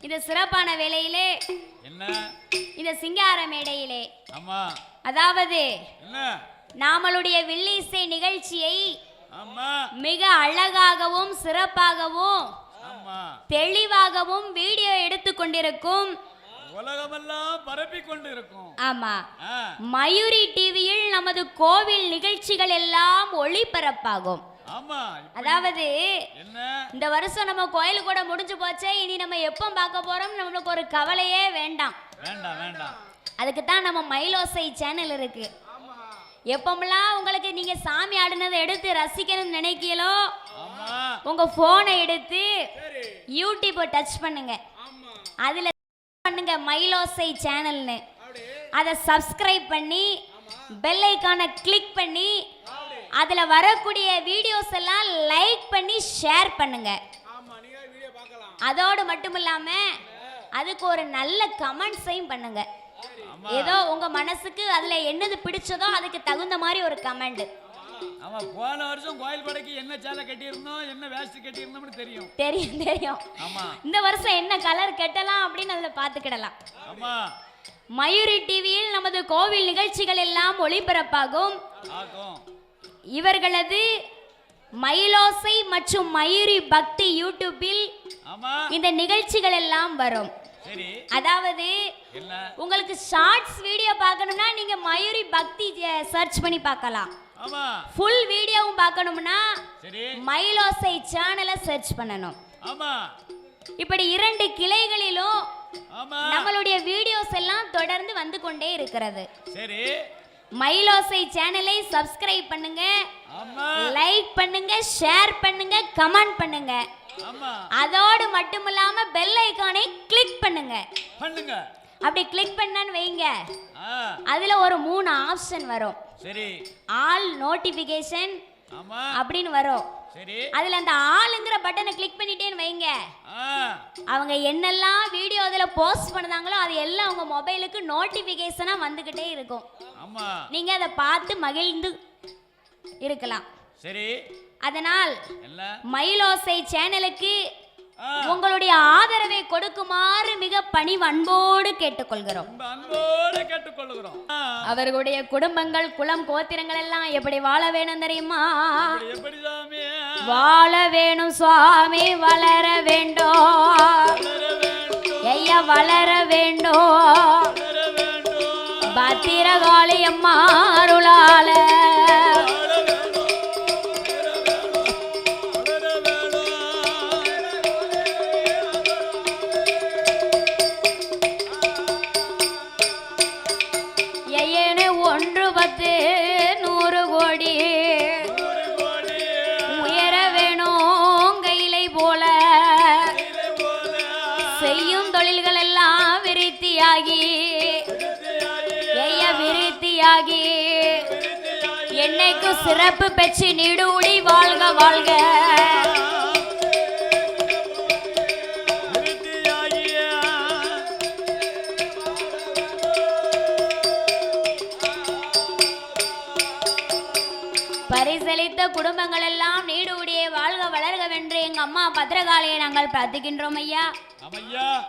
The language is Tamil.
இந்த சிறப்பான வேளையிலே. என்ன? இந்த சிங்கார மேடையிலே. ஆமா. அதாவது என்ன? நாமளுடைய வில்லிசை நிகழ்ச்சியை ஆமா. மிக அழகாகவும் சிறப்பாகவும் ஆமா. தெளிவாகவும் வீடியோ எடுத்து கொண்டிருக்கும். உலகமெல்லாம் பரப்பி கொண்டு இருக்கும் ஆமா மயூரி டிவியில் நமது கோவில் நிகழ்ச்சிகள் எல்லாம் ஒளிபரப்பாகும். ஆமா அதாவது என்ன? இந்த வருஷம் நம்ம கோயில் கூட முடிஞ்சு போச்சே இனி நம்ம எப்போ பார்க்க போறோம் நம்மளுக்கு ஒரு கவலையே வேண்டாம். வேண்டாம் வேண்டாம். அதுக்கு தான் நம்ம மயிலோசை சேனல் இருக்கு. எப்பமெல்லாம் உங்களுக்கு நீங்க சாமி ஆடினதை எடுத்து ரசிக்கணும்னு நினைக்கலோ உங்க போனை எடுத்து யூடியூப்பை டச் பண்ணுங்க. அதுல பண்ணுங்க மயிலோசை சேனல்னு. அதை சப்ஸ்கிரைப் பண்ணி பெல் ஐக்கானை கிளிக் பண்ணி அதுல வரக்கூடிய வீடியோஸ் எல்லாம் லைக் பண்ணி ஷேர் பண்ணுங்க. அதோடு மட்டும் இல்லாம அதுக்கு ஒரு நல்ல கமெண்ட்ஸையும் பண்ணுங்க. ஏதோ உங்க மனசுக்கு அதுல என்னது பிடிச்சதோ அதுக்கு தகுந்த மாதிரி ஒரு கமெண்ட் ஆமா போன வருஷம் கோயில் படைக்கு என்ன சேலை கட்டியிருந்தோம் என்ன வேஷ்டி கட்டியிருந்தோம்னு தெரியும். தெரியும் தெரியும். ஆமா. இந்த வருஷம் என்ன கலர் கட்டலாம் அப்படின்னு அதில் பார்த்துக்கிடலாம். ஆமா. மயூரி டிவியில் நமது கோவில் நிகழ்ச்சிகள் எல்லாம் ஒளிபரப்பாகும். ஆகும் இவர்களது மயிலோசை மற்றும் மயூரி பக்தி யூடியூப்பில் இந்த நிகழ்ச்சிகள் எல்லாம் வரும். அதாவது உங்களுக்கு ஷார்ட்ஸ் வீடியோ பார்க்கணும்னா நீங்க மயூரி பக்தி சர்ச் பண்ணி பார்க்கலாம். ஃபுல் வீடியோவும் பார்க்கணும்னா மயிலோசை சேனலை சர்ச் பண்ணணும். இப்படி இரண்டு கிளைகளிலும் நம்மளுடைய வீடியோஸ் எல்லாம் தொடர்ந்து வந்து கொண்டே இருக்கிறது. சரி. மயிலோசை சேனலை சப்ஸ்கிரைப் பண்ணுங்க. லைக் பண்ணுங்க ஷேர் பண்ணுங்க கமெண்ட் பண்ணுங்க. அதோடு மட்டும் இல்லாம பெல் ஐகானை கிளிக் பண்ணுங்க. பண்ணுங்க. அப்படி கிளிக் பண்ணான்னு வைங்க. அதுல ஒரு மூணு ஆப்ஷன் வரும். சரி. ஆல் நோட்டிபிகேஷன் அப்படின்னு வரும். அதுல அந்த ஆளுங்கிற பட்டனை கிளிக் பண்ணிட்டேன்னு வைங்க. அவங்க என்னெல்லாம் வீடியோ அதில் போஸ்ட் பண்ணுதாங்களோ அது எல்லாம் உங்க மொபைலுக்கு நோட்டிஃபிகேஷனா வந்துகிட்டே இருக்கும். நீங்க அதை பார்த்து மகிழ்ந்து இருக்கலாம். சரி. அதனால் மயிலோசை சேனலுக்கு கொடுக்குமாறு மிக பணிவு அன்போடு கேட்டுக்கொள்கிறோம். அன்போடு அவர்களுடைய குடும்பங்கள் குலம் கோத்திரங்கள் எல்லாம் எப்படி வாழ வேணும் தெரியுமா? வாழ வேணும் சுவாமி வளர வேண்டும் ஐயா வளர வேண்டும் பத்திரகாளி அம்மா அருளால ஒன்று பத்து நூறு கோடி. உயர வேணும் கையிலை போல. செய்யும் தொழில்கள் எல்லாம் விருத்தியாகி விருத்தியாகி, விருத்தியாகி என்னைக்கு சிறப்பு பெற்று நீடு பரிசளித்த குடும்பங்கள் எல்லாம் நீடூடியே வாழ்க வளர்க வென்று எங்க அம்மா பத்திரகாளியை நாங்கள் பிரார்த்திக்கின்றோம் ஐயா.